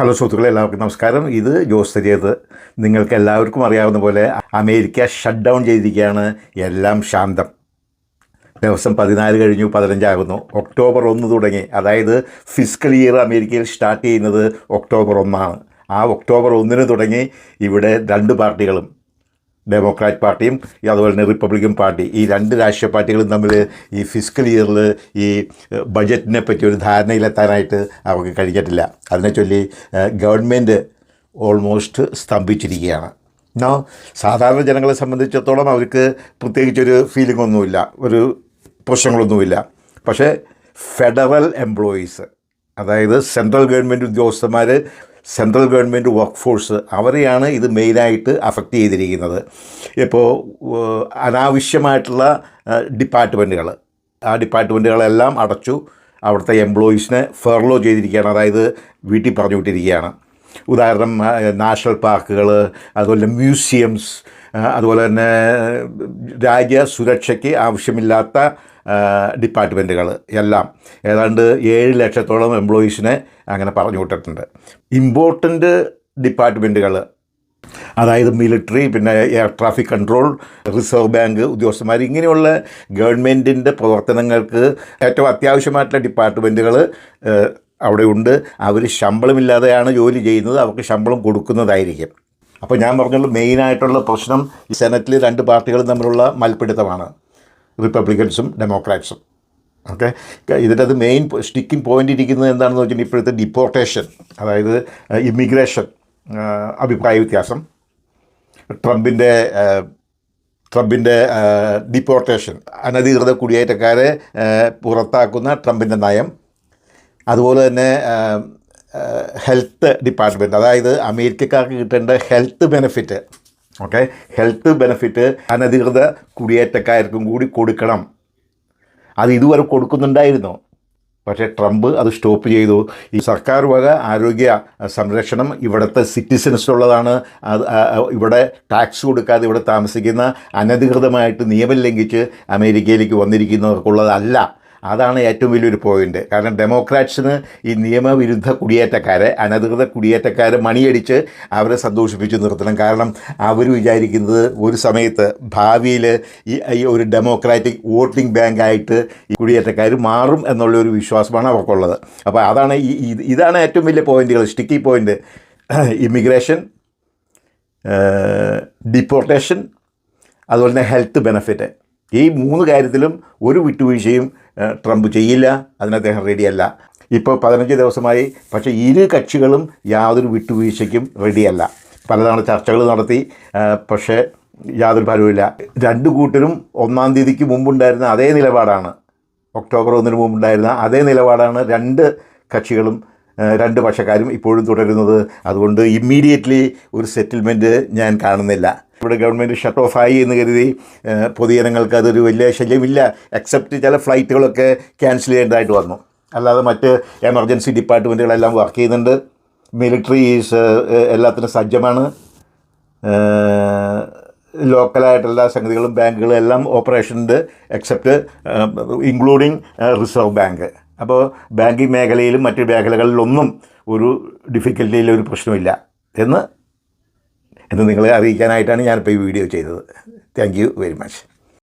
Hello സുഹൃത്തുക്കളെ എല്ലാവർക്കും നമസ്കാരം. ഇത് ജോസ് തരിയത് നിങ്ങൾക്ക് എല്ലാവർക്കും അറിയാവുന്ന പോലെ അമേരിക്ക ഷട്ട് ഡൗൺ ചെയ്തിരിക്കുകയാണ്. എല്ലാം ശാന്തം. ദിവസം പതിനാല് കഴിഞ്ഞു പതിനഞ്ചാകുന്നു. ഒക്ടോബർ ഒന്ന് തുടങ്ങി. അതായത് ഫിസിക്കൽ ഇയർ അമേരിക്കയിൽ സ്റ്റാർട്ട് ചെയ്യുന്നത് ഒക്ടോബർ ഒന്നാണ്. ആ ഒക്ടോബർ ഒന്നിന് തുടങ്ങി ഇവിടെ രണ്ട് പാർട്ടികളും. ഡെമോക്രാറ്റ് പാർട്ടിയും അതുപോലെ തന്നെ റിപ്പബ്ലിക്കൻ പാർട്ടി ഈ രണ്ട് രാഷ്ട്രീയ പാർട്ടികളും തമ്മിൽ ഈ ഫിസിക്കൽ ഇയറിൽ ഈ ബജറ്റിനെ പറ്റി ഒരു ധാരണയിലെത്താനായിട്ട് അവർക്ക് കഴിഞ്ഞിട്ടില്ല. അതിനെ ചൊല്ലി ഗവൺമെന്റ് ഓൾമോസ്റ്റ് സ്തംഭിച്ചിരിക്കുകയാണ്. എന്നാ സാധാരണ ജനങ്ങളെ സംബന്ധിച്ചിടത്തോളം അവർക്ക് പ്രത്യേകിച്ചൊരു ഫീലിംഗ് ഒന്നുമില്ല. ഒരു പ്രശ്നങ്ങളൊന്നുമില്ല. പക്ഷേ ഫെഡറൽ എംപ്ലോയീസ് അതായത് സെൻട്രൽ ഗവൺമെന്റ് ഉദ്യോഗസ്ഥന്മാർ സെൻട്രൽ ഗവൺമെന്റ് വർക്ക് ഫോഴ്സ് അവരെയാണ് ഇത് മെയിനായിട്ട് അഫക്റ്റ് ചെയ്തിരിക്കുന്നത്. ഇപ്പോൾ അനാവശ്യമായിട്ടുള്ള ഡിപ്പാർട്ട്മെന്റുകൾ. ആ ഡിപ്പാർട്ട്മെന്റുകളെല്ലാം അടച്ചു അവിടുത്തെ എംപ്ലോയീസിനെ ഫെർലോ ചെയ്തിരിക്കുകയാണ്. അതായത് വീട്ടിൽ പറഞ്ഞു വിട്ടിരിക്കുകയാണ് ഉദാഹരണം നാഷണൽ പാർക്കുകൾ അതുപോലെ മ്യൂസിയംസ് അതുപോലെ തന്നെ രാജ്യ സുരക്ഷയ്ക്ക് ആവശ്യമില്ലാത്ത ഡിപ്പാർട്ട്മെന്റുകൾ എല്ലാം. ഏതാണ്ട് ഏഴ് ലക്ഷത്തോളം എംപ്ലോയീസിനെ അങ്ങനെ പറഞ്ഞു വിട്ടിട്ടുണ്ട്. ഇമ്പോർട്ടന്റ് ഡിപ്പാർട്ട്മെന്റുകൾ അതായത് മിലിറ്ററി പിന്നെ air traffic control reserve bank ഉദ്യോഗസ്ഥന്മാർ ഇങ്ങനെയുള്ള ഗവൺമെന്റിന്റെ പ്രവർത്തനങ്ങൾക്ക് ഏറ്റവും അത്യാവശ്യമായിട്ടുള്ള ഡിപ്പാർട്ട്മെന്റുകൾ അവിടെ ഉണ്ട്. അവർ ശമ്പളമില്ലാതെയാണ് ജോലി ചെയ്യുന്നത് അവർക്ക് ശമ്പളം കൊടുക്കുന്നതായിരിക്കും. അപ്പോൾ ഞാൻ പറഞ്ഞുള്ള മെയിനായിട്ടുള്ള പ്രശ്നം സെനറ്റിൽ രണ്ട് പാർട്ടികളും തമ്മിലുള്ള മൽപ്പിടുത്തമാണ്. റിപ്പബ്ലിക്കൻസും ഡെമോക്രാറ്റ്സും ഓക്കെ ഇതിന്റെ അത് മെയിൻ സ്റ്റിക്കിംഗ് പോയിന്റ് ഇരിക്കുന്നത് എന്താണെന്ന് വെച്ചാൽ ഇപ്പോഴത്തെ ഡിപ്പോർട്ടേഷൻ അതായത് ഇമിഗ്രേഷൻ അഭിപ്രായ വ്യത്യാസം. ട്രംപിന്റെ ട്രംപിന്റെ ഡിപ്പോർട്ടേഷൻ അനധികൃത കുടിയേറ്റക്കാരെ പുറത്താക്കുന്ന ട്രംപിന്റെ നയം. അതുപോലെ തന്നെ ഹെൽത്ത് ഡിപ്പാർട്ട്മെന്റ് അതായത് അമേരിക്കക്കാർക്ക് കിട്ടേണ്ട health benefit okay? Health benefit അനധികൃത കുടിയേറ്റക്കാർക്കും കൂടി കൊടുക്കണം. അത് ഇതുവരെ കൊടുക്കുന്നുണ്ടായിരുന്നു. പക്ഷേ ട്രംപ് അത് സ്റ്റോപ്പ് ചെയ്തു. ഈ സർക്കാർ വക ആരോഗ്യ സംരക്ഷണം ഇവിടുത്തെ സിറ്റിസൺസിനുള്ളതാണ് അത് ഇവിടെ ടാക്സ് കൊടുക്കാതെ ഇവിടെ താമസിക്കുന്ന അനധികൃതമായിട്ട് നിയമം ലംഘിച്ച് അമേരിക്കയിലേക്ക് വന്നിരിക്കുന്നവർക്കുള്ളതല്ല. അതാണ് ഏറ്റവും വലിയൊരു പോയിന്റ് കാരണം ഡെമോക്രാറ്റ്സിന് ഈ നിയമവിരുദ്ധ കുടിയേറ്റക്കാരെ അനധികൃത കുടിയേറ്റക്കാരെ മണിയടിച്ച് അവരെ സന്തോഷിപ്പിച്ച് നിർത്തണം. കാരണം അവർ വിചാരിക്കുന്നത് ഒരു സമയത്ത് ഭാവിയിൽ ഈ ഒരു ഡെമോക്രാറ്റിക് വോട്ടിംഗ് ബാങ്കായിട്ട് ഈ കുടിയേറ്റക്കാർ മാറും എന്നുള്ളൊരു വിശ്വാസമാണ് അവർക്കുള്ളത്. അപ്പോൾ അതാണ് ഈ ഇതാണ് ഏറ്റവും വലിയ പോയിന്റുകൾ സ്റ്റിക്കി പോയിന്റ് ഇമിഗ്രേഷൻ ഡിപ്പോർട്ടേഷൻ അതുപോലെ തന്നെ ഹെൽത്ത് ബെനഫിറ്റ് ഈ മൂന്ന് കാര്യത്തിലും ഒരു വിട്ടുവീഴ്ചയും ട്രംപ് ചെയ്യില്ല അതിന് അദ്ദേഹം റെഡിയല്ല. ഇപ്പോൾ പതിനഞ്ച് ദിവസമായി പക്ഷേ ഇരു കക്ഷികളും യാതൊരു വിട്ടുവീഴ്ചയ്ക്കും റെഡിയല്ല. പലതവണ ചർച്ചകൾ നടത്തി പക്ഷേ യാതൊരു ഫലവുമില്ല. രണ്ട് കൂട്ടരും ഒന്നാം തീയതിക്ക് മുമ്പുണ്ടായിരുന്ന അതേ നിലപാടാണ്. ഒക്ടോബർ ഒന്നിന് മുമ്പുണ്ടായിരുന്ന അതേ നിലപാടാണ് രണ്ട് കക്ഷികളും രണ്ട് പക്ഷക്കാരും ഇപ്പോഴും തുടരുന്നത്. അതുകൊണ്ട് ഇമ്മീഡിയറ്റ്ലി ഒരു സെറ്റിൽമെന്റ് ഞാൻ കാണുന്നില്ല. ഇവിടെ ഗവൺമെന്റ് ഷട്ട് ഓഫ് ആയി എന്ന് കരുതി പൊതുജനങ്ങൾക്ക് അതൊരു വലിയ ശല്യമില്ല എക്സെപ്റ്റ് ചില ഫ്ലൈറ്റുകളൊക്കെ ക്യാൻസൽ ചെയ്യേണ്ടതായിട്ട് വന്നു. അല്ലാതെ മറ്റ് എമർജൻസി ഡിപ്പാർട്ട്മെന്റുകളെല്ലാം വർക്ക് ചെയ്യുന്നുണ്ട്. മിലിറ്ററി ഈസ് എല്ലാത്തിനും സജ്ജമാണ്. ലോക്കലായിട്ട് എല്ലാ സംഗതികളും ബാങ്കുകളും എല്ലാം ഓപ്പറേഷനുണ്ട് എക്സെപ്റ്റ് ഇൻക്ലൂഡിങ് റിസർവ് ബാങ്ക് അപ്പോൾ ബാങ്കിങ് മേഖലയിലും മറ്റ് മേഖലകളിലൊന്നും ഒരു ഡിഫിക്കൽറ്റിയിലൊരു പ്രശ്നമില്ല. എന്ന് എന്ന് നിങ്ങളെ അറിയിക്കാനായിട്ടാണ് ഞാനിപ്പോൾ ഈ വീഡിയോ ചെയ്തത്. Thank you very much